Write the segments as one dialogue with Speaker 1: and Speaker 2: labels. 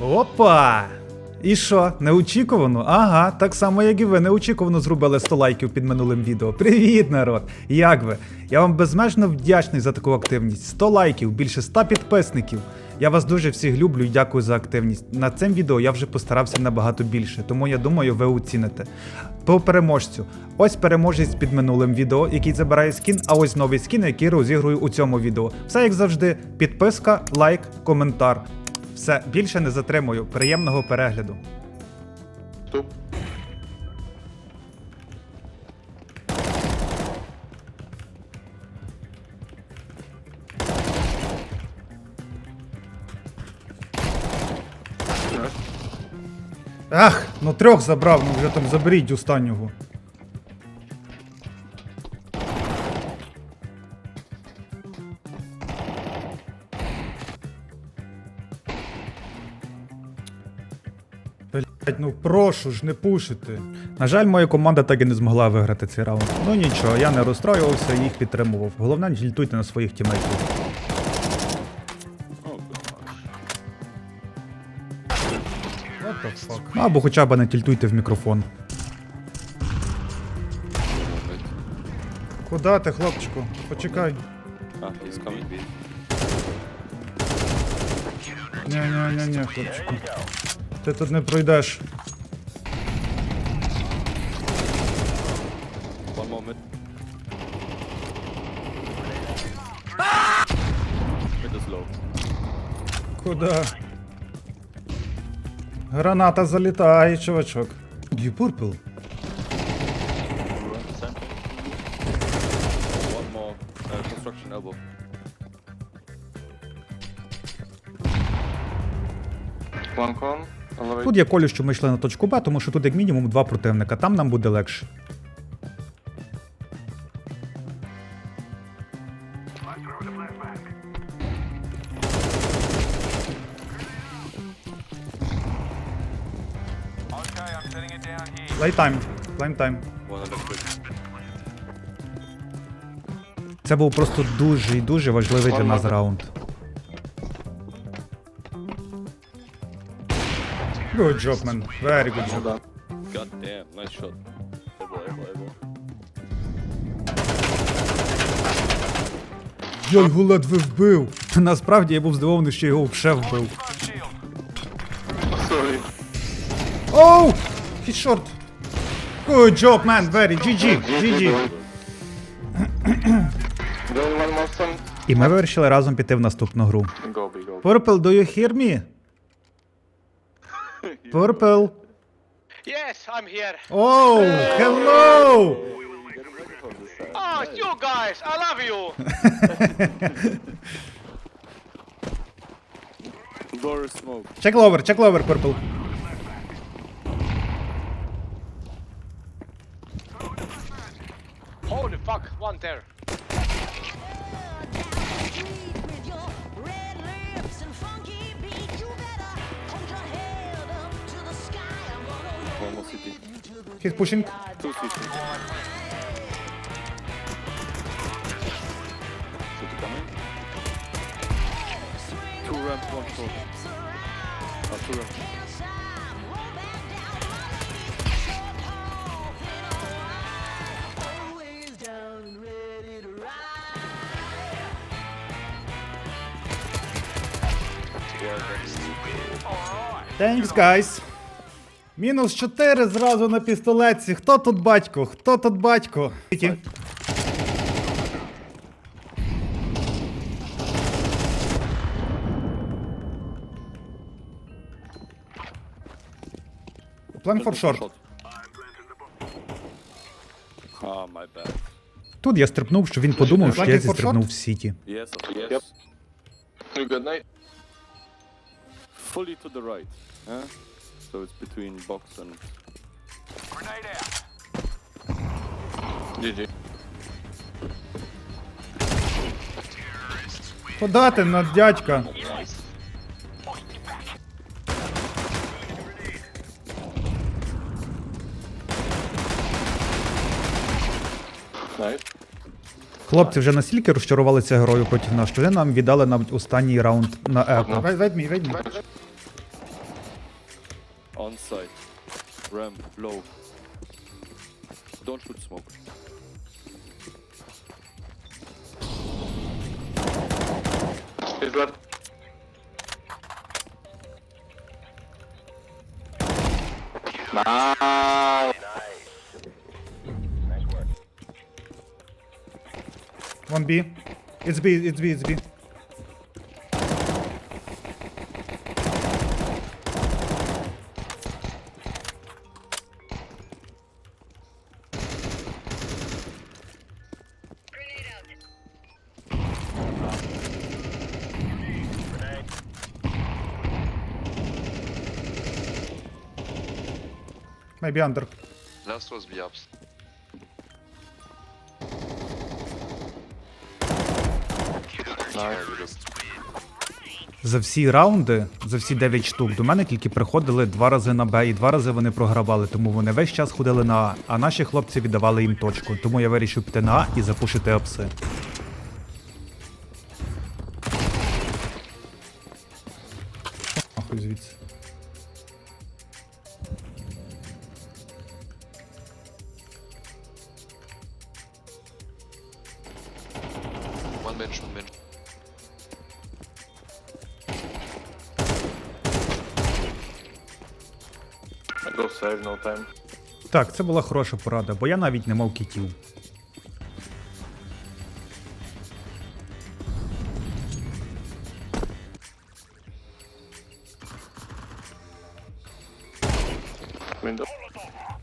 Speaker 1: Опа! І що, неочікувано? Ага, так само, як і ви неочікувано зробили 100 лайків під минулим відео. Привіт, народ! Як ви? Я вам безмежно вдячний за таку активність. 100 лайків, більше 100 підписників. Я вас дуже всіх люблю і дякую за активність. На цим відео я вже постарався набагато більше, тому я думаю, ви оціните. По переможцю. Ось переможець під минулим відео, який забирає скін, а ось новий скін, який розігрую у цьому відео. Все як завжди: підписка, лайк, коментар. Все, більше не затримую. Приємного перегляду.
Speaker 2: Туп.
Speaker 1: Ах, ну трьох забрав, ну вже там заберіть останнього. Прошу ж не пушити. На жаль, моя команда так і не змогла виграти цей раунд. Ну нічого, я не розстроювався і їх підтримував. Головне, не жільтуйте на своїх тімейтів. Ну, або хоча б не тільтуйте в мікрофон. Куда ти, хлопчику? Почекай.
Speaker 2: Ah, he's coming B.
Speaker 1: Ні-ні-ні, хлопчику. Ти тут не пройдеш. Куда? Граната залітає, чувачок.
Speaker 2: One more. Uh, construction elbow.
Speaker 3: One
Speaker 1: Тут я колю, що ми йшли на точку Б, тому що тут як мінімум два противника, там нам буде легше. Лайтайм, лайтайм.
Speaker 2: One electric.
Speaker 1: Це був просто дуже і дуже важливий для нас раунд. Good job, man. Very good job.
Speaker 2: God damn, nice shot.
Speaker 1: Я його ледве вбив. Насправді я був здивований, що його вже вбив.
Speaker 3: Sorry.
Speaker 1: Оу! He's short. Good job, man. Very GG. GG.
Speaker 3: Doing one more sun.
Speaker 1: І ми вирішили разом піти в наступну гру.
Speaker 3: Go B, go
Speaker 1: Purple, do you hear me? Purple.
Speaker 4: Yes, I'm here.
Speaker 1: Oh, hello!
Speaker 4: Oh, you guys, I love you.
Speaker 2: Door is smoke.
Speaker 1: Check lower, check lower, Purple.
Speaker 5: The fuck, I'm gonna
Speaker 2: One more city.
Speaker 1: He's pushing.
Speaker 2: Two city. City coming. Two ramp, one short. Ah, two ramp.
Speaker 1: Thanks, guys. Мінус 4 зразу на пістолетці. Хто тут батько? Хто тут батько? Plan for short.
Speaker 2: Ah, my bad.
Speaker 1: Тут я стрибнув, що він подумав, що я зістрибнув в сіті.
Speaker 2: Yes, yes.
Speaker 3: Yep. Good night?
Speaker 2: Fully to the right. Huh? So it's between box and.
Speaker 3: GG.
Speaker 1: Куда ти на дядька?
Speaker 3: Nice.
Speaker 1: Хлопці вже настільки розчарувалися герою проти нас, що вони нам віддали навіть останній раунд на еко. Вейт мій.
Speaker 2: On site. Ramp, low. Don't shoot smoke.
Speaker 3: He's left. Nice.
Speaker 1: One B. It's B, it's B, it's B. Maybe under.
Speaker 4: Last was the ups.
Speaker 1: За всі раунди, за всі 9 штук, до мене тільки приходили два рази на Б і два рази вони програвали, тому вони весь час ходили на А, а наші хлопці віддавали їм точку. Тому я вирішив піти на А і запушити апси. Так, це була хороша порада, бо я навіть не мав кітів.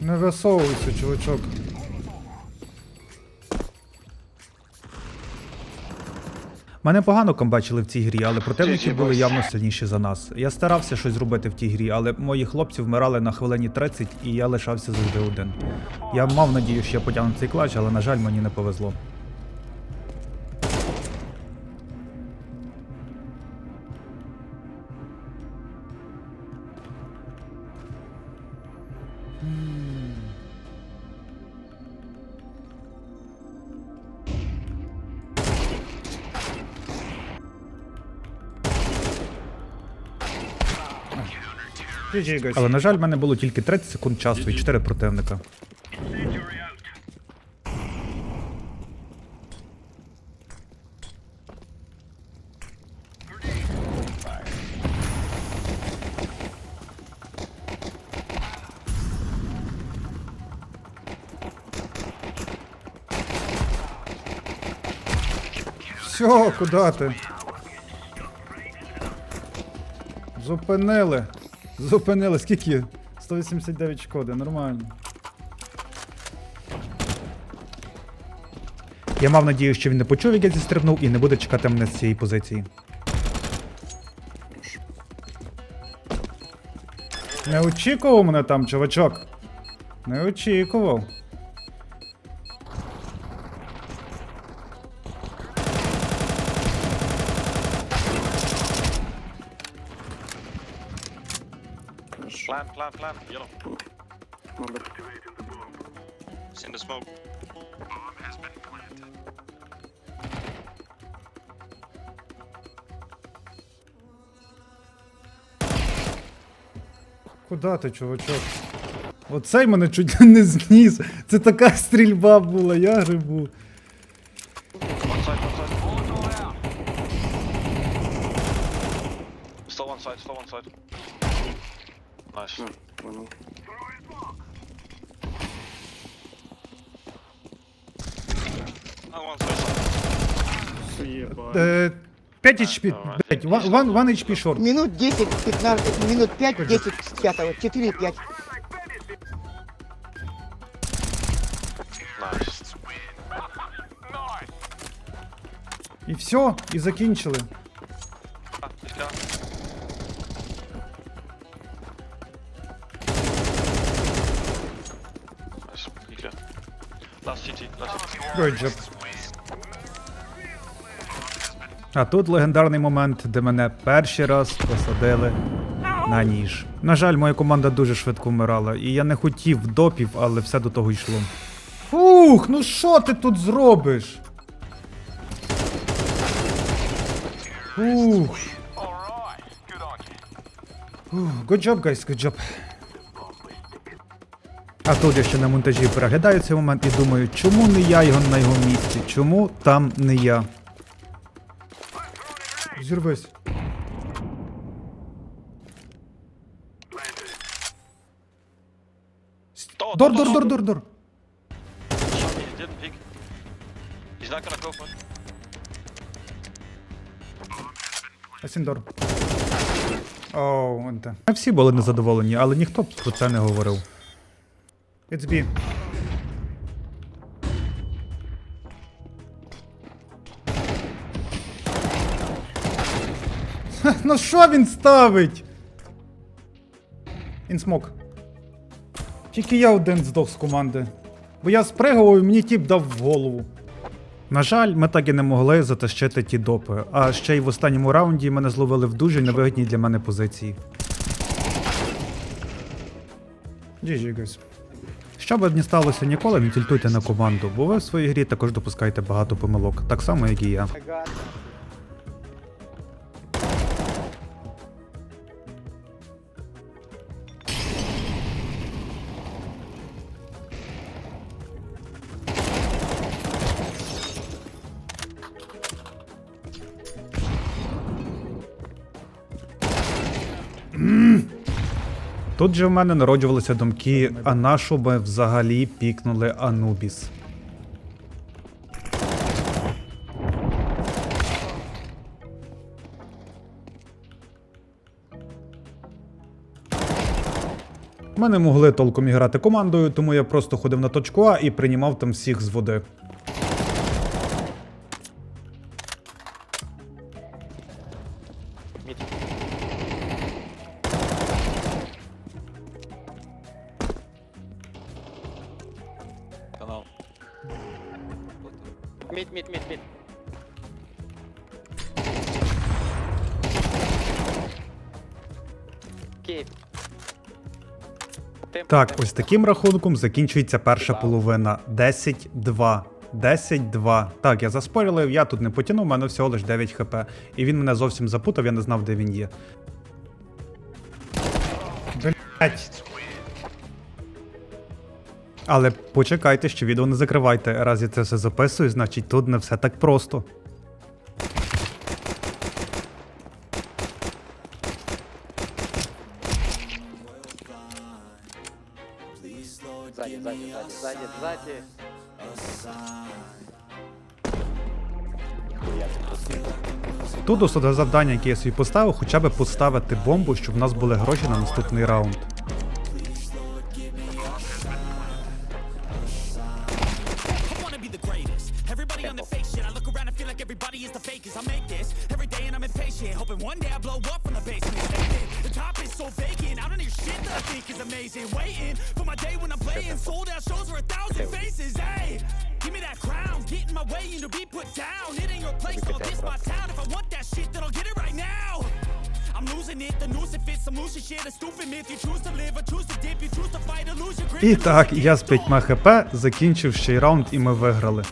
Speaker 1: Не висовуйся, чувачок. Мене погано комбачили в цій грі, але противники були явно сильніші за нас. Я старався щось зробити в тій грі, але мої хлопці вмирали на хвилині 30 і я лишався завжди один. Я мав надію, що я потягну цей клач, але на жаль, мені не повезло. Але на жаль, в мене було тільки 30 секунд часу і 4 противника. Все, куди ти? Зупинили. Зупинили. Скільки? 189 шкоди, нормально. Я мав надію, що він не почув, як я зістрибнув, і не буде чекати мене з цієї позиції. Не очікував мене там, чувачок. Не очікував.
Speaker 4: Plant, plant, plant. Yellow. Number. It's in the smoke. Bomb has been planted.
Speaker 1: Куда ти, чувачок? Оцей мене чуть не зніс. Це така стрільба була, я грибу.
Speaker 4: Still one side, still one side. Nice. Oh, one side.
Speaker 1: Е, 5 HP, блядь, one, one, one HP short.
Speaker 6: Минут 10, 15, минут 5, 10 с пятого, 4, 5.
Speaker 4: Nice.
Speaker 1: І все, і закінчили.
Speaker 4: Last CT, last CT.
Speaker 1: Good job. А тут легендарний момент, де мене перший раз посадили на ніж. На жаль, моя команда дуже швидко вмирала, і я не хотів допів, але все до того йшло. Фух, ну що ти тут зробиш? Фух, Good job, guys, good job. А тут я ще на монтажі переглядаю цей момент і думаю, чому не я його на його місці? Чому там не я? Зірвись. Дор, дор, дор, дор, дор. Асіндор. Оу, те. Ми всі були незадоволені, але ніхто про це не говорив. It's B. Ну що він ставить? Інсмок. Тільки я один здох з команди. Бо я спригував і мені тіп дав в голову. На жаль, ми так і не могли затащити ті допи, а ще й в останньому раунді мене зловили в дуже невигідній для мене позиції. GG, guys. Що би не сталося ніколи, не тільтуйте на команду, бо ви в своїй грі також допускаєте багато помилок, так само, як і я. Тут же в мене народжувалися думки, а на що ми взагалі пікнули Анубіс. Ми не могли толком іграти командою, тому я просто ходив на точку А і приймав там всіх з води.
Speaker 7: Mid, mid. Keep. Tempo,
Speaker 1: Так, ось таким рахунком закінчується перша половина. 10-2. 10-2. Так, я заспорілив, я тут не потягнув, у мене всього лиш 9 хп. І він мене зовсім запутав, я не знав, де він є. Блять. Але почекайте, що відео не закривайте. Раз я це все записую, значить тут не все так просто.
Speaker 7: Сзади, сзади, сзади.
Speaker 1: Тут основне завдання, яке я собі поставив, хоча б поставити бомбу, щоб в нас були гроші на наступний раунд.
Speaker 8: Like everybody is the fakest. I make this every day and I'm impatient. Hoping one day I blow up from the basement. Statement, The top is so vacant. I don't hear shit that I think is amazing. Waiting for my day when I'm playing. Sold out shows for a thousand faces. Hey, give me that crown. Get in my way and to be put down. It ain't your place, so this my town. If I want that shit, then I'll get it right now. I'm losing it, the noose it fits, I'm losing shit, a stupid myth. You choose to live or choose to dip, you choose to fight or lose your grip.
Speaker 1: І так, я з 5 хп закінчив ще й раунд, і ми виграли.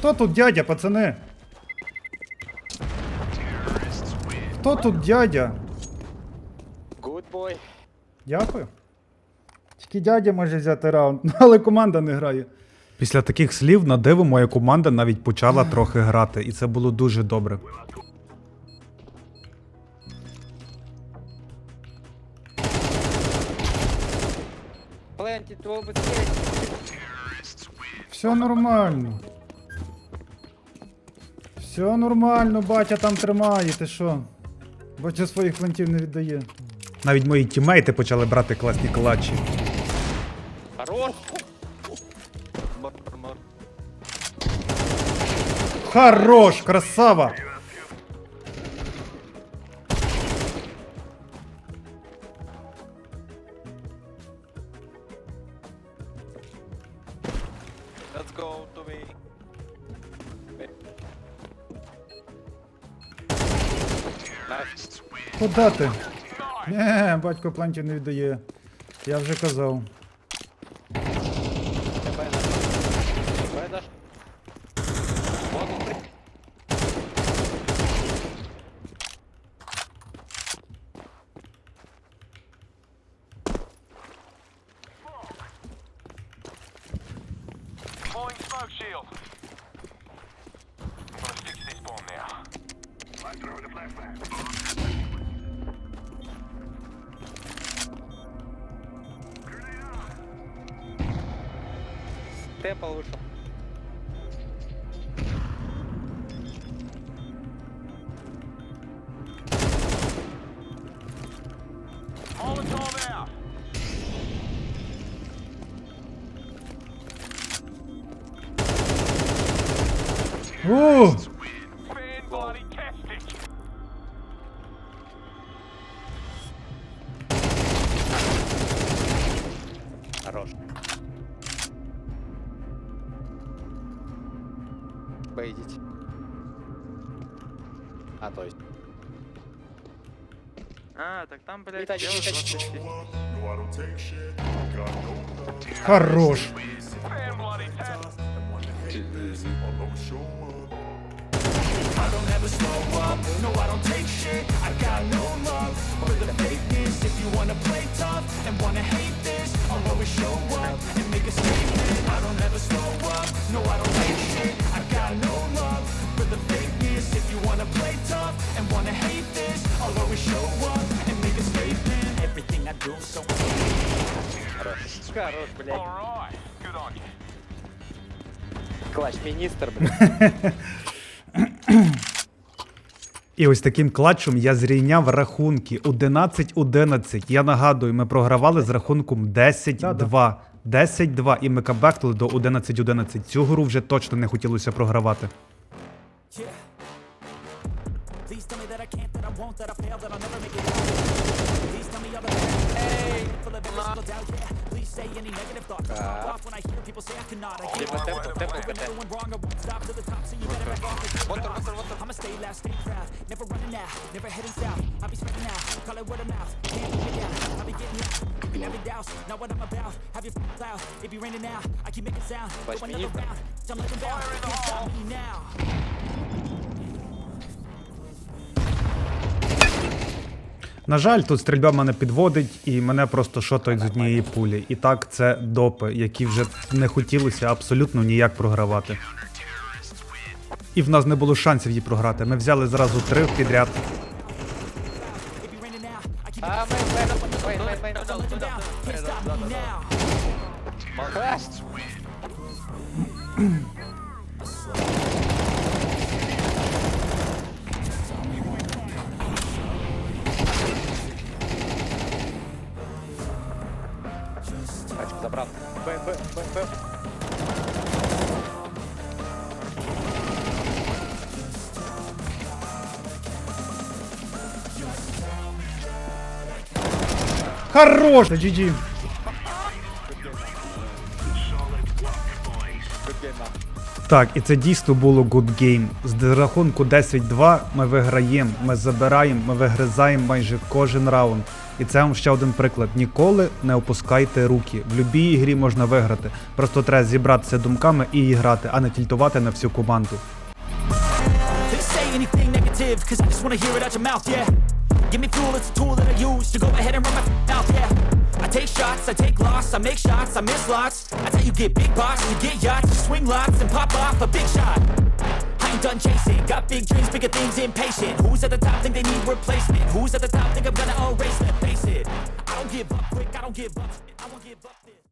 Speaker 1: Хто тут дядя, пацани? Хто тут дядя?
Speaker 7: Good boy.
Speaker 1: Дякую. Тільки дядя може взяти раунд, але команда не грає. Після таких слів на диво моя команда навіть почала трохи грати, і це було дуже добре. Все нормально. Все нормально, батя там тримає, ти що? Батя своїх флантів не віддає. Навіть мої тімейти почали брати класні клатчі.
Speaker 7: Хорош.
Speaker 1: Хорош, красава! Куда ти? Батько плантів не віддає. Я вже казав.
Speaker 7: Байдаш. Темпл вышел.
Speaker 1: У!
Speaker 7: Хорош. А,
Speaker 2: так там, блядь,
Speaker 7: Віталій,
Speaker 2: я
Speaker 7: Віталій,
Speaker 2: вже
Speaker 7: Віталій.
Speaker 1: Хорош.
Speaker 8: Everything I do so
Speaker 7: Хорош, блядь. Клач, министр, блядь.
Speaker 1: І ось таким клатчем я зрівняв рахунки 11-11. Я нагадую, ми програвали з рахунком 10-2. 10-2 і ми кабектили до 11-11. Цю гру вже точно не хотілося програвати.
Speaker 8: say any negative thought. Just uh-huh. when I hear people say I cannot. I
Speaker 7: can't
Speaker 8: one wrong. I won't stop to the top, so you better back off. I'm a stay stay proud. Never running out, never heading south. I'll be spreading out, call it word of mouth. Can't keep it I'll be getting out. You can never doubt, not what I'm about. Have your f***ing it be raining now. I keep making sound, go another round. Time like a bound, can't stop me now.
Speaker 1: На жаль, тут стрільба мене підводить і мене просто шотають з однієї пулі. І так, це допи, які вже не хотілося абсолютно ніяк програвати. І в нас не було шансів її програти. Ми взяли зразу три підряд. Хорош! GG. Так, і це дійсно було good game. З рахунку 10-2 ми виграємо, ми забираємо, ми вигризаємо майже кожен раунд. І це вам ще один приклад. Ніколи не опускайте руки. В будь-якій ігрі можна виграти. Просто треба зібратися думками і грати, а не тільтувати на всю команду.
Speaker 8: Give me fuel, it's a tool that I use to go ahead and run my mouth, yeah. I take shots, I take loss, I make shots, I miss lots. That's how you get big box, you get yachts, you swing lots and pop off a big shot. I ain't done chasing, got big dreams, bigger things, impatient. Who's at the top think they need replacement? Who's at the top think I'm gonna erase them? Face it, I don't give up quick, I don't give up. I won't give up.